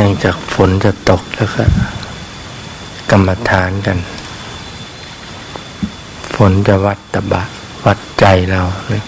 เนื่องจากฝนจะตกแล้วก็กรรมฐานกัน ฝนจะวัดตะบะ วัดใจเราเลย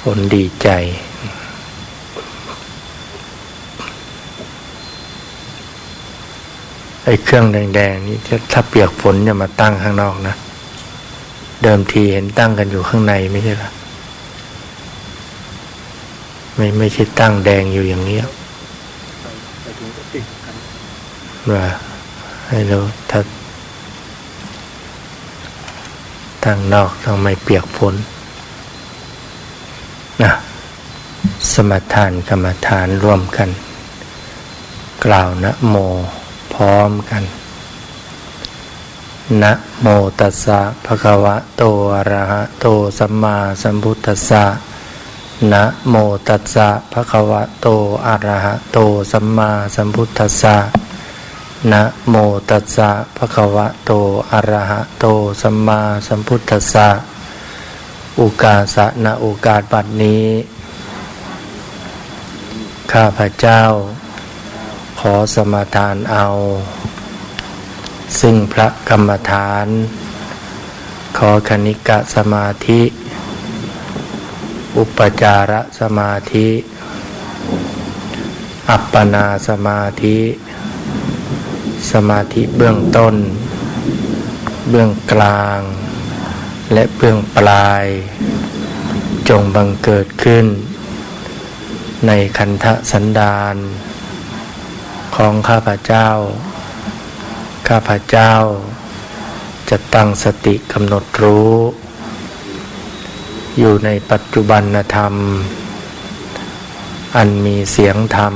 ฝนดีใจ ไอ้เครื่องแดง ๆ นี่ถ้ถ้าเปียกฝนจะมาตั้งข้างนอกนะ เดิมทีเห็นตั้งกันอยู่ข้างในไม่ใช่เหรอไม่ไม่ใช่ตั้งแดงอยู่อย่างนี้ยไปถึงก็ติดกันว่าให้เราถ้าตั้งนอกต้องไม่เปียกฝนนะสมทานกรรมฐานร่วมกัน กล่าวนะโมพร้อมกัน นะโมตัสสะภะคะวะโตอะระหะโตสัมมาสัมพุทธัสสะนะโมตัสสะภะคะวะโตอะระหะโตสัมมาสัมพุทธัสสะนะโมตัสสะภะคะวะโตอะระหะโตสัมมาสัมพุทธัสสะอุกาสะณโอกาสบัดนี้ ข้าพเจ้า ขอสมาทานเอา ซึ่งพระกรรมฐาน ขอคณิกะสมาธิ อุปจารสมาธิ อัปปนาสมาธิ สมาธิเบื้องต้น เบื้องกลาง และเบื้องปลาย จงบังเกิดขึ้น ในคันธสันดานของข้าพเจ้า ข้าพเจ้า จะตั้งสติกำหนดรู้ อยู่ในปัจจุบันธรรม อันมีเสียงธรรม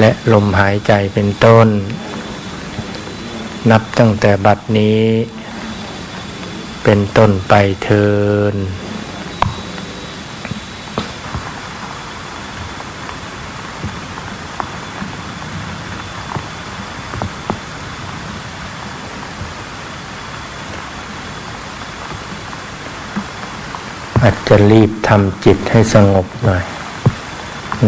และลมหายใจเป็นต้น นับตั้งแต่บัดนี้ เป็นต้นไปเทิน อาจจะรีบทำจิตให้สงบหน่อยอ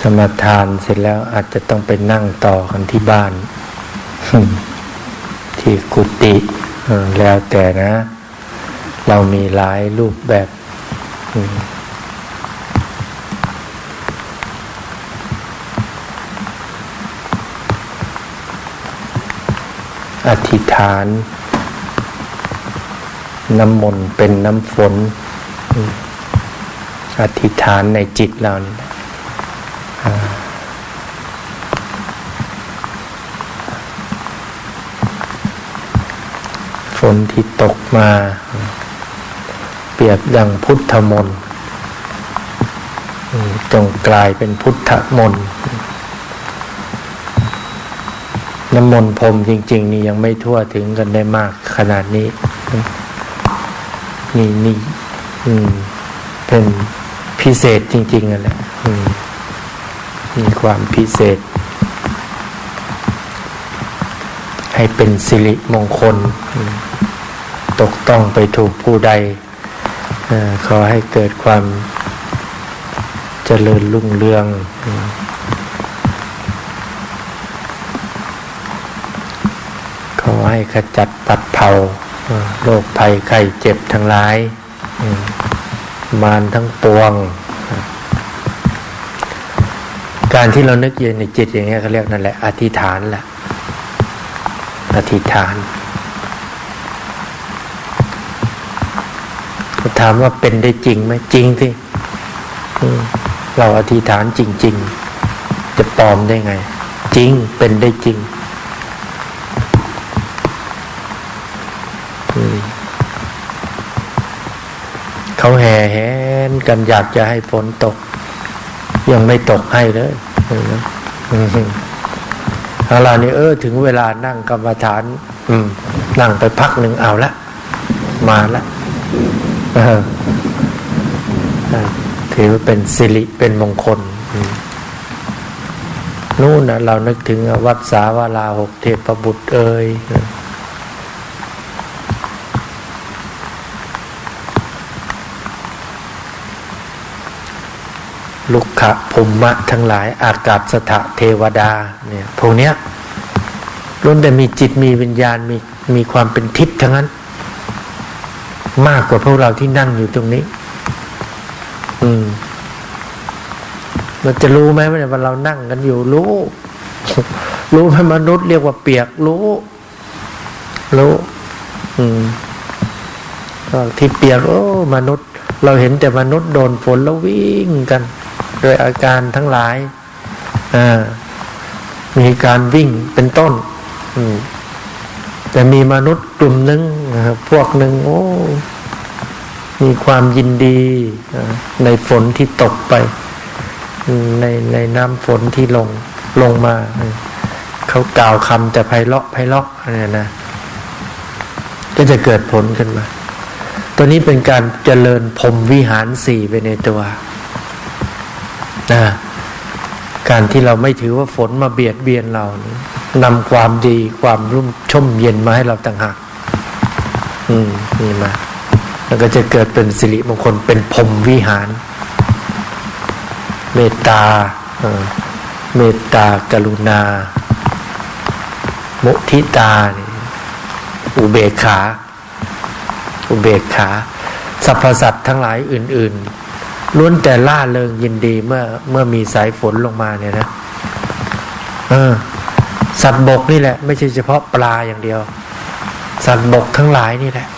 สมาทานเสร็จแล้วอาจจะต้องไปนั่งต่อกันที่บ้าน ที่กุฏิแล้วแต่นะ เรามีหลายรูปแบบอธิษฐาน น้ำมนต์เป็นน้ำฝน อธิษฐานในจิตเรานี่ฝนที่ตกมา เปรียบดังพุทธมนต์จงกลายเป็นพุทธมนต์น้ำมนต์พรมจริง ๆ นี่ยังไม่ทั่วถึงกันได้มากขนาดนี้ นี่นี่อืมเป็นพิเศษจริงๆอะแหละอืมมีความพิเศษ ให้เป็นสิริมงคล ตกต้องไปถูกผู้ใดอขอให้เกิดความเจริญรุ่งเรืองอขอให้ขจัดปัดเผาเอ่อ โรคภัยไข้เจ็บทั้งหลาย มารทั้งปวง การที่เรานึกยืนในจิตอย่างเงี้เขาเรียกนั่นแหละ อธิษฐานแหละอธิษฐาน ถามว่าเป็นได้จริงไหมจริงที่เราอธิษฐานจริง ๆ จะปลอมได้ไง จริงเป็นได้จริงอืม เขาแห่แหนกันอยากจะให้ฝนตก ยังไม่ตกให้เลยเห็นไหมอืมเอาล่ะนี่เออ ถึงเวลานั่งกรรมฐาน อืม นั่งไปพักหนึ่งเอาละมาละถือว่าเป็นสิริเป็นมงคลนู่นนะเรานึกถึงวัดสาวาลาหกเทพบุตรเอ่ย ลุกขะภูมะทั้งหลายอากาศสถะเทวดาเนี่ยพวกเนี้ยล้วนแต่มีจิตมีวิญญาณมีมีความเป็นทิพย์ทั้งนั้น มากกว่าพวกเราที่นั่งอยู่ตรงนี้ อืมมันจะรู้ไหมว่าเรานั่งกันอยู่รู้ รู้ไหมมนุษย์เรียกว่าเปียกรู้ รู้ อืมที่เปียกโอ้มนุษย์ เราเห็นแต่มนุษย์โดนฝนแล้ววิ่งกัน โดยอาการทั้งหลายมีการวิ่งเป็นต้นแต่มีมนุษย์กลุ่มหนึ่งพวกหนึ่งโอ้มีความยินดีในฝนที่ตกไป ในในน้ำฝนที่ลงลงมา เขากล่าวคำแต่ไพเราะไพเราะเนี่ยนะ ก็จะเกิดผลขึ้นมา ตัวนี้เป็นการเจริญพรมวิหารสี่ไปในตัว นะการที่เราไม่ถือว่าฝนมาเบียดเบียนเรานำความดีความรุ่มชุ่มเย็นมาให้เราต่างหากอืมนี่มาแล้วก็จะเกิดเป็นสิริมงคลเป็นพรมวิหาร เมตตาเมตตากรุณา มุทิตา อุเบกขา อุเบกขา สรรพสัตว์ทั้งหลายอื่น ๆ ล้วนแต่ล่าเริงยินดีเมื่อเมื่อมีสายฝนลงมาเนี่ยนะเออสัตว์บกนี่แหละ ไม่ใช่เฉพาะปลาอย่างเดียว สัตว์บกทั้งหลายนี่แหละ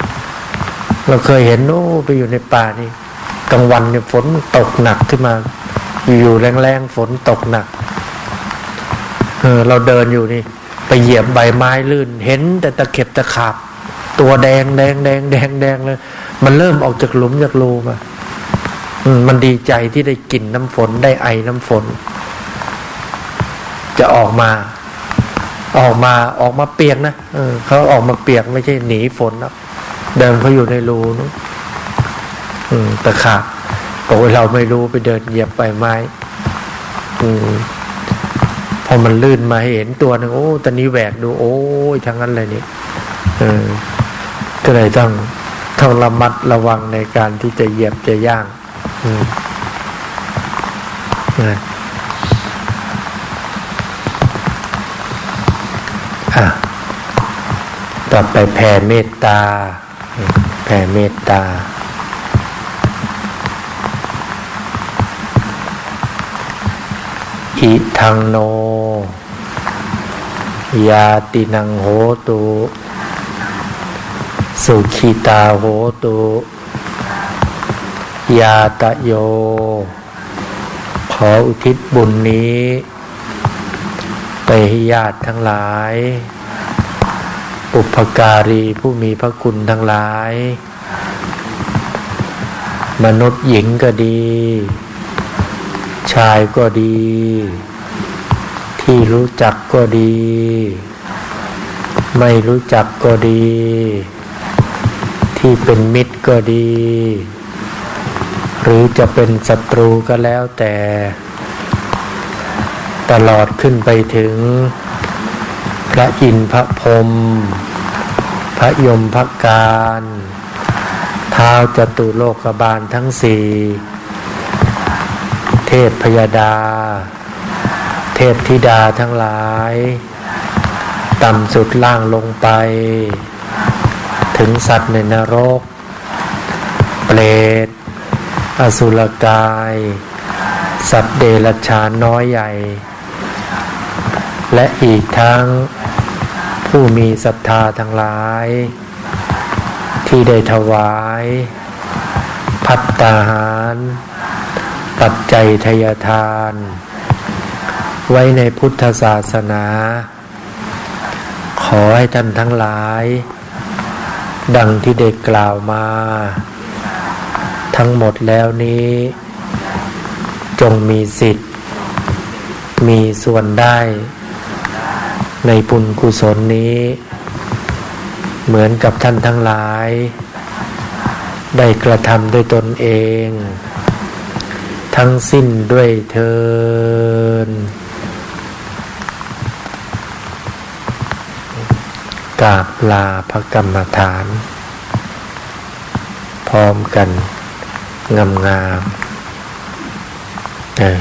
เราเคยเห็นโอ้ไปอยู่ในป่านี่กลางวันเนี่ยฝนตกหนักขึ้นมา อยู่ๆแรงๆฝนตกหนักเออเราเดินอยู่นี่ ไปเหยียบใบไม้ลื่น เห็นแต่ตะเข็บตะขาบ ตัวแดงแดงแดงแดงแดงเลย มันเริ่มออกจากหลุมจากรูมา มันดีใจที่ได้กลิ่นน้ำฝนได้ไอน้ำฝน จะออกมา ออกมาออกมาเปียกนะเออเขาออกมาเปียกไม่ใช่หนีฝนนะเดินเขาอยู่ในรูนู้นอืมตะขาบบอกว่าเราไม่รู้ไปเดินเหยียบใบไม้ อืมพอมันลื่นมาเห็นตัวหนึ่งโอ้ตอนนี้แหวกดู โอ้ยทั้งนั้นเลยนี่เออก็เลยต้องต้องระมัดระวังในการที่จะเหยียบจะย่าง นะอะต่อไปแผ่เมตตา แผ่เมตตาอิทังโน ยาตินังโหตุ สุขิตาโหตุ ยาตะโย ขออุทิศบุญนี้ ไปให้ญาติทั้งหลาย อุปการีผู้มีพระคุณทั้งหลาย มนุษย์หญิงก็ดี ชายก็ดี ที่รู้จักก็ดี ไม่รู้จักก็ดี ที่เป็นมิตรก็ดี หรือจะเป็นศัตรูก็แล้วแต่ตลอดขึ้นไปถึง พระอินทร์พระพรมพระยมพระการท้าวจตุโลกบาลทั้งสี่เทพพยดา เทพธิดาทั้งหลาย ต่ำสุดล่างลงไป ถึงสัตว์ในนรก เปรต อสุรกาย สัตว์เดรัจฉานน้อยใหญ่ และอีกทั้งผู้มีศรัทธาทั้งหลาย ที่ได้ถวาย พัตตาหาร ปัจจัยทยทาน ไว้ในพุทธศาสนา ขอให้ท่านทั้งหลาย ดังที่ได้กล่าวมา ทั้งหมดแล้วนี้ จงมีสิทธิ์ มีส่วนได้ ในบุญกุศลนี้ เหมือนกับท่านทั้งหลาย ได้กระทำด้วยตนเอง ทั้งสิ้นด้วยเทินกาบลาพระกรรมฐาน พร้อมกัน งามงามเออ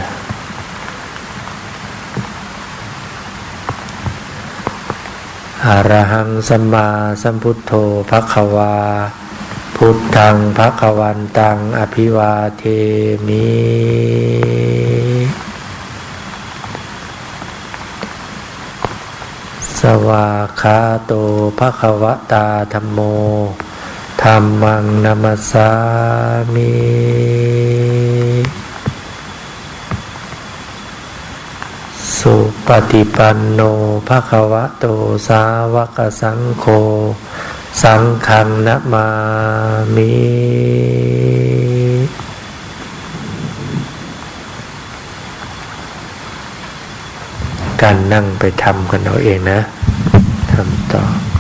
อรหังสัมมาสัมพุทโธภควา พุทธังภควันตัง อภิวาเทมิ สวาคาโตภควตาธรรมโม ธรรมังนัมสามิสุปฏิปันโนภะคะวะโตสาวกสังโฆสังฆังนะมามิการนั่งไปทำกันเอาเองนะทำต่อ